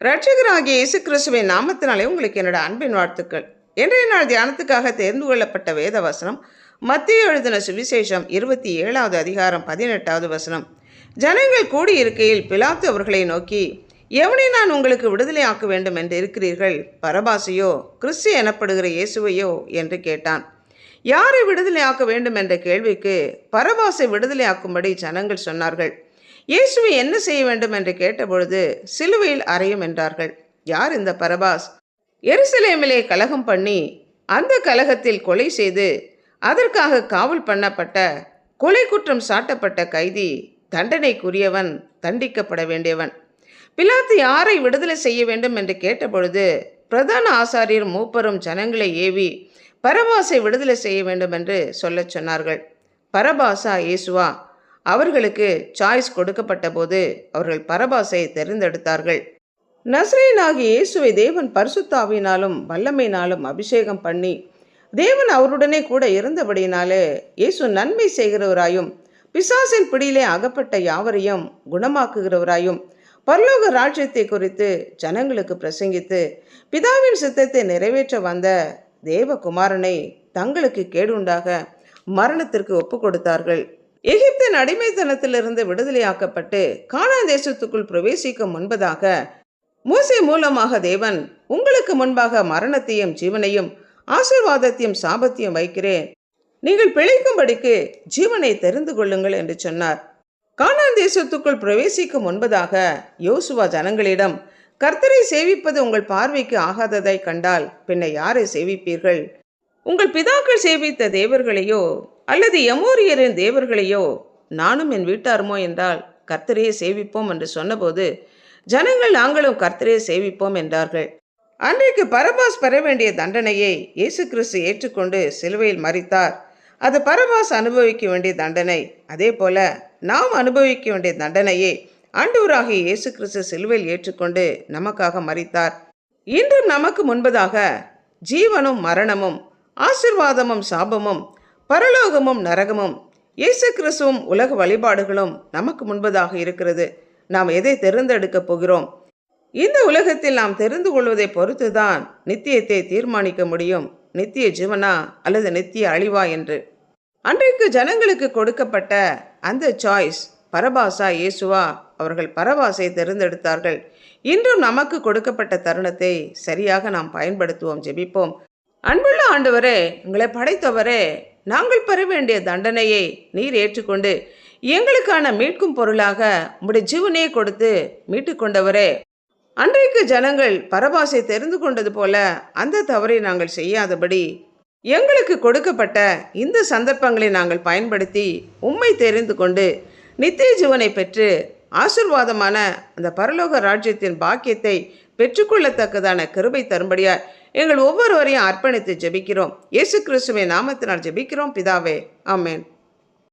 ரட்சகராகிய இயேசு கிறிஸ்துவின் நாமத்தினாலே உங்களுக்கு என்னோட அன்பின் வாழ்த்துக்கள். இன்றைய நாள் தியானத்துக்காக தேர்ந்து கொள்ளப்பட்ட வேத வசனம் மத்திய எழுதின சுவிசேஷம் இருபத்தி ஏழாவது அதிகாரம் பதினெட்டாவது வசனம். ஜனங்கள் கூடியிருக்கையில் பிலாத்து அவர்களை நோக்கி எவனை நான் உங்களுக்கு விடுதலை ஆக்க வேண்டும் என்று இருக்கிறீர்கள்? பரபாசையோ கிறிஸ்து எனப்படுகிற இயேசுவையோ? என்று கேட்டான். யாரை விடுதலை ஆக்க வேண்டும்? என்ற கேள்விக்கு பரபாசை விடுதலையாக்கும்படி ஜனங்கள் சொன்னார்கள். இயேசுவை என்ன செய்ய வேண்டும் என்று கேட்டபொழுது சிலுவையில் அறையும் என்றார்கள். யார் இந்த பரபாஸ்? எருசலேமிலே கலகம் பண்ணி அந்த கலகத்தில் கொலை செய்து அதற்காக காவல் பண்ணப்பட்ட கொலை குற்றம் சாட்டப்பட்ட கைதி தண்டனைக்குரியவன் தண்டிக்கப்பட வேண்டியவன். பிலாத்து யாரை விடுதலை செய்ய வேண்டும் என்று கேட்டபொழுது பிரதான ஆசாரியர் மூப்பரும் ஜனங்களை ஏவி பரபாசை விடுதலை செய்ய வேண்டும் என்று சொல்லச் சொன்னார்கள். பரபாசா இயேசுவா அவர்களுக்கு சாய்ஸ் கொடுக்கப்பட்ட போது அவர்கள் பரபாசை தேர்ந்தெடுத்தார்கள். நஸ்ரேனாகிய இயேசுவை தேவன் பரிசுத்தாவினாலும் வல்லமையினாலும் அபிஷேகம் பண்ணி தேவன் அவருடனே கூட இருந்தபடியினாலே இயேசு நன்மை செய்கிறவராயும் பிசாசின் பிடியிலே அகப்பட்ட யாவரையும் குணமாக்குகிறவராயும் பரலோக ராஜ்யத்தை குறித்து ஜனங்களுக்கு பிரசங்கித்து பிதாவின் சித்தத்தை நிறைவேற்ற வந்த தேவகுமாரனை தங்களுக்கு கேடுண்டாக மரணத்திற்கு ஒப்பு கொடுத்தார்கள் எகிப்தின் அடிமைத்தனத்திலிருந்து விடுதலையாக்கப்பட்டு கானான் தேசத்துக்குள் பிரவேசிக்கும் முன்பதாக மூசை மூலமாக தேவன் உங்களுக்கு முன்பாக மரணத்தையும் ஜீவனையும் ஆசீர்வாதத்தையும் சாபத்தையும் வைக்கிறேன். நீங்கள் பிழைக்கும்படிக்கு ஜீவனை தெரிந்து கொள்ளுங்கள் என்று சொன்னார். கானான் தேசத்துக்குள் பிரவேசிக்கும் முன்பதாக யோசுவா ஜனங்களிடம் கர்த்தரை சேவிப்பது உங்கள் பார்வைக்கு ஆகாததை கண்டால் பின்ன யாரை சேவிப்பீர்கள்? உங்கள் பிதாக்கள் சேவித்த தேவர்களையோ அல்லது எமோரியரின் தேவர்களையோ நானும் என் வீட்டாருமோ என்றால் கர்த்தரையே சேவிப்போம் என்று சொன்னபோது ஜனங்கள் நாங்களும் கர்த்தரையே சேவிப்போம் என்றார்கள். அன்றைக்கு பரபாஸ் பெற வேண்டிய தண்டனையை இயேசு கிறிஸ்து ஏற்றுக்கொண்டு சிலுவையில் மறித்தார் அது பரபாஸ் அனுபவிக்க வேண்டிய தண்டனை. அதே போல நாம் அனுபவிக்க வேண்டிய தண்டனையை ஆண்டவராகிய இயேசு கிறிஸ்து சிலுவையில் ஏற்றுக்கொண்டு நமக்காக மறித்தார் இன்றும் நமக்கு முன்பதாக ஜீவனும் மரணமும் ஆசிர்வாதமும் சாபமும் பரலோகமும் நரகமும் இயேசு கிறிஸ்துவும் உலக வழிபாடுகளும் நமக்கு முன்பதாக இருக்கிறது. நாம் எதை தேர்ந்தெடுக்கப் போகிறோம்? இந்த உலகத்தில் நாம் தெரிந்து கொள்வதை பொறுத்துதான் நித்தியத்தை தீர்மானிக்க முடியும். நித்திய ஜீவனா அல்லது நித்திய அழிவா என்று. அன்றைக்கு ஜனங்களுக்கு கொடுக்கப்பட்ட அந்த சாய்ஸ் பரபாசா இயேசுவா அவர்கள் பரபாசை தேர்ந்தெடுத்தார்கள். இன்றும் நமக்கு கொடுக்கப்பட்ட தருணத்தை சரியாக நாம் பயன்படுத்துவோம் ஜெபிப்போம். அன்புள்ள ஆண்டவரே உங்களை படைத்தவரே நாங்கள் பெற வேண்டிய தண்டனையை நீர் ஏற்றுக்கொண்டு எங்களுக்கான மீட்கும் பொருளாக உம்முடைய ஜீவனையை கொடுத்து மீட்டுக்கொண்டவரே அன்றைக்கு ஜனங்கள் பரபாசை தெரிந்து கொண்டது போல அந்த தவறை நாங்கள் செய்யாதபடி எங்களுக்கு கொடுக்கப்பட்ட இந்த சந்தர்ப்பங்களை நாங்கள் பயன்படுத்தி உம்மை தெரிந்து கொண்டு நித்திய ஜீவனை பெற்று ஆசிர்வாதமான அந்த பரலோக ராஜ்யத்தின் பாக்கியத்தை பெற்றுக்கொள்ளத்தக்கதான கிருபை தரும்படியாய் எங்கள் ஒவ்வொருவரையும் அர்ப்பணித்து ஜெபிக்கிறோம். இயேசு கிறிஸ்துவின் நாமத்தினால் ஜெபிக்கிறோம். பிதாவே ஆமேன்.